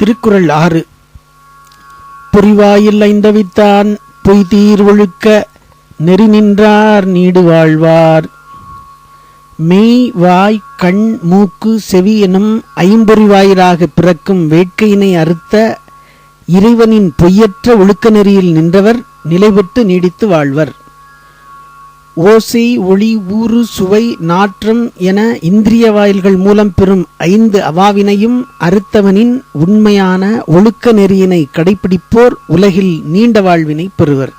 திருக்குறள் ஆறு. புரிவாயில் ஐந்தவித்தான் பொய்தீர் ஒழுக்க நெறி நின்றார் நீடு வாழ்வார். மெய் வாய் கண் மூக்கு செவி எனும் ஐம்பொறிவாயிலாக பிறக்கும் வேட்கையினை அறுத்த இறைவனின் பொய்யற்ற ஒழுக்க நெறியில் நின்றவர் நிலைபெற்று நீடித்து வாழ்வர். ஓசை ஒளி ஊறு சுவை நாற்றம் என இந்திரிய வாயில்கள் மூலம் பெறும் ஐந்து அவாவினையும் அறுத்தவனின் உண்மையான ஒழுக்க நெறியினை கடைபிடிப்போர் உலகில் நீண்ட வாழ்வினை பெறுவர்.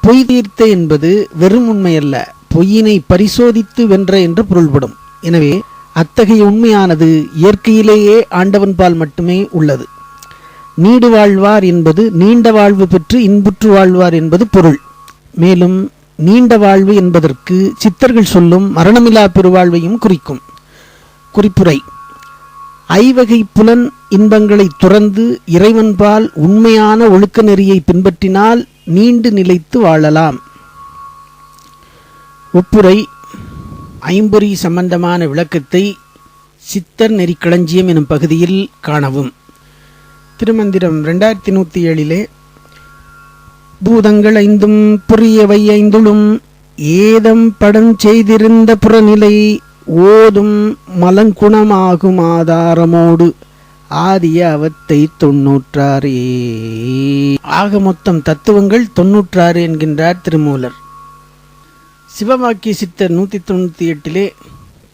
பொய் தீர்த்த என்பது வெறும் உண்மையல்ல பொய்யினை பரிசோதித்து வென்ற என்று பொருள்படும். எனவே அத்தகைய உண்மையானது இயற்கையிலேயே ஆண்டவன்பால் மட்டுமே உள்ளது. நீடு வாழ்வார் என்பது நீண்ட வாழ்வு பெற்று இன்புற்று வாழ்வார் என்பது பொருள். மேலும் நீண்ட வாழ்வு என்பதற்கு சித்தர்கள் சொல்லும் மரணமில்லா பெருவாழ்வையும் குறிக்கும். குறிப்புரை ஐவகை புலன் இன்பங்களை துறந்து இறைவன்பால் உண்மையான ஒழுக்க நெறியை பின்பற்றினால் நீண்டு நிலைத்து வாழலாம். ஒப்புரை ஐம்பொறி சம்பந்தமான விளக்கத்தை சித்தர் நெறிக்களஞ்சியம் எனும் பகுதியில் காணவும். திருமந்திரம் ரெண்டாயிரத்தி நூற்றி ஏழிலே பூதங்கள் ஐந்தும் புரியவை ஐந்துளும் ஏதம் படம் செய்திருந்த புறநிலை ஓதும் மலங்குணமாகும் ஆதாரமோடு ஆதிய அவத்தை தொன்னூற்றாறே ஆக மொத்தம் தத்துவங்கள் தொன்னூற்றாறு என்கின்றார் திருமூலர். சிவவாக்கிய சித்தர் நூற்றி தொண்ணூற்றி எட்டிலே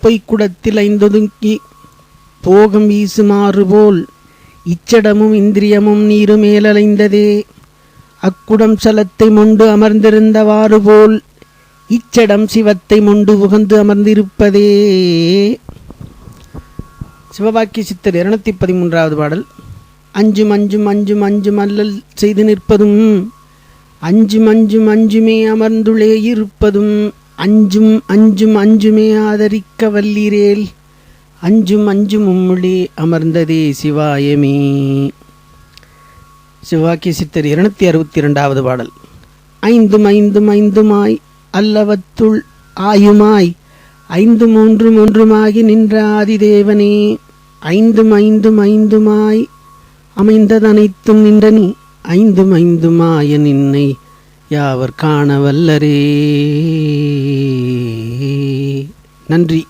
பொய்க்குடத்தில் ஐந்தொதுங்கி போகம் வீசுமாறு போல் இச்சடமும் இந்திரியமும் நீருமேலலைந்ததே அக்குடம் சலத்தை மொண்டு அமர்ந்திருந்தவாறு போல் இச்சடம் சிவத்தை மொண்டு உகந்து அமர்ந்திருப்பதே. சிவபாக்கிய சித்தர் இருநூத்தி பதிமூன்றாவது பாடல். அஞ்சும் அஞ்சும் அஞ்சும் அஞ்சும் அல்லல் செய்து நிற்பதும் அஞ்சும் அஞ்சும் அஞ்சுமே அமர்ந்துளே இருப்பதும் அஞ்சும் அஞ்சும் அஞ்சுமே ஆதரிக்க வல்லீரேல் அஞ்சும் அஞ்சும் உம்முளே அமர்ந்ததே சிவாயமே. சிவாக்கிய சித்தர் இருநூத்தி அறுபத்தி இரண்டாவது பாடல். ஐந்தும் ஐந்தும் ஐந்துமாய் அல்லவத்துள் ஆயுமாய் ஐந்து மூன்று மூன்றுமாகி நின்ற ஆதிதேவனே ஐந்தும் ஐந்தும் ஐந்துமாய் அமைந்ததனைத்தும் நின்ற நீ ஐந்தும் ஐந்துமாய நின்னை யாவர் காணவல்லரே நன்றி.